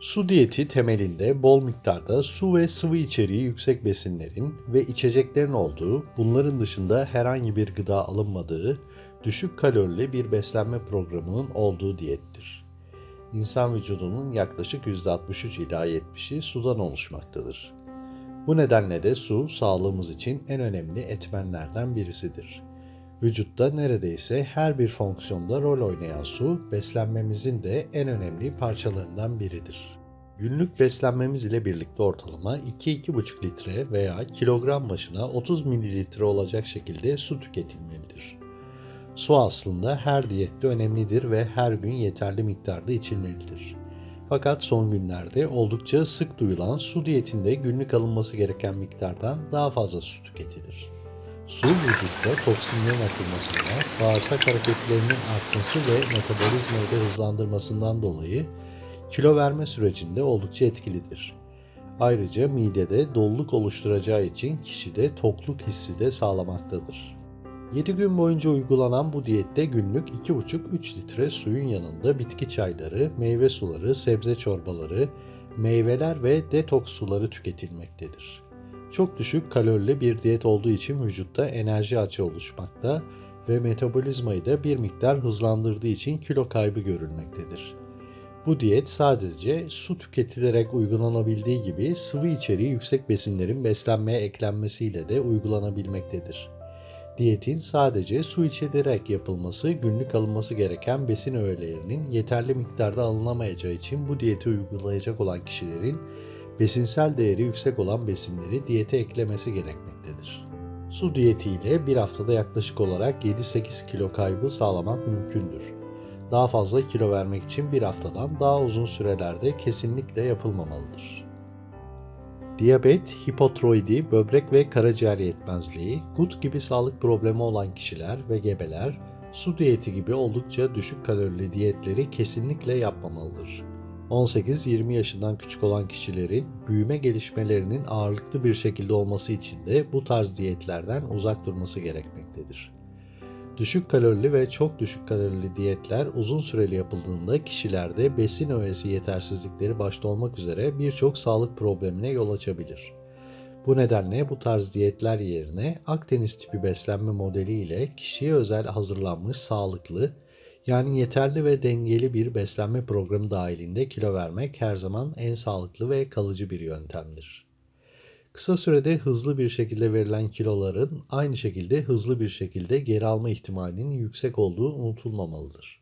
Su diyeti temelinde bol miktarda su ve sıvı içeriği yüksek besinlerin ve içeceklerin olduğu, bunların dışında herhangi bir gıda alınmadığı, düşük kalorili bir beslenme programının olduğu diyettir. İnsan vücudunun yaklaşık %63 ila 70'i sudan oluşmaktadır. Bu nedenle de su sağlığımız için en önemli etmenlerden birisidir. Vücutta neredeyse her bir fonksiyonda rol oynayan su, beslenmemizin de en önemli parçalarından biridir. Günlük beslenmemiz ile birlikte ortalama 2-2,5 litre veya kilogram başına 30 mililitre olacak şekilde su tüketilmelidir. Su aslında her diyette önemlidir ve her gün yeterli miktarda içilmelidir. Fakat son günlerde oldukça sık duyulan su diyetinde günlük alınması gereken miktardan daha fazla su tüketilir. Su vücutta toksinlerin atılmasına, bağırsak hareketlerinin artması ve metabolizmayı da hızlandırmasından dolayı kilo verme sürecinde oldukça etkilidir. Ayrıca midede doluluk oluşturacağı için kişide tokluk hissi de sağlamaktadır. 7 gün boyunca uygulanan bu diyette günlük 2,5-3 litre suyun yanında bitki çayları, meyve suları, sebze çorbaları, meyveler ve detoks suları tüketilmektedir. Çok düşük kalorili bir diyet olduğu için vücutta enerji açığı oluşmakta ve metabolizmayı da bir miktar hızlandırdığı için kilo kaybı görülmektedir. Bu diyet sadece su tüketilerek uygulanabildiği gibi sıvı içeriği yüksek besinlerin beslenmeye eklenmesiyle de uygulanabilmektedir. Diyetin sadece su içilerek yapılması, günlük alınması gereken besin öğelerinin yeterli miktarda alınamayacağı için bu diyeti uygulayacak olan kişilerin besinsel değeri yüksek olan besinleri diyete eklemesi gerekmektedir. Su diyeti ile bir haftada yaklaşık olarak 7-8 kilo kaybı sağlamak mümkündür. Daha fazla kilo vermek için bir haftadan daha uzun sürelerde kesinlikle yapılmamalıdır. Diyabet, hipotiroidi, böbrek ve karaciğer yetmezliği, gut gibi sağlık problemi olan kişiler ve gebeler su diyeti gibi oldukça düşük kalorili diyetleri kesinlikle yapmamalıdır. 18-20 yaşından küçük olan kişilerin büyüme gelişmelerinin ağırlıklı bir şekilde olması için de bu tarz diyetlerden uzak durması gerekmektedir. Düşük kalorili ve çok düşük kalorili diyetler uzun süreli yapıldığında kişilerde besin öğesi yetersizlikleri başta olmak üzere birçok sağlık problemine yol açabilir. Bu nedenle bu tarz diyetler yerine Akdeniz tipi beslenme modeli ile kişiye özel hazırlanmış sağlıklı, yani yeterli ve dengeli bir beslenme programı dahilinde kilo vermek her zaman en sağlıklı ve kalıcı bir yöntemdir. Kısa sürede hızlı bir şekilde verilen kiloların aynı şekilde hızlı bir şekilde geri alma ihtimalinin yüksek olduğu unutulmamalıdır.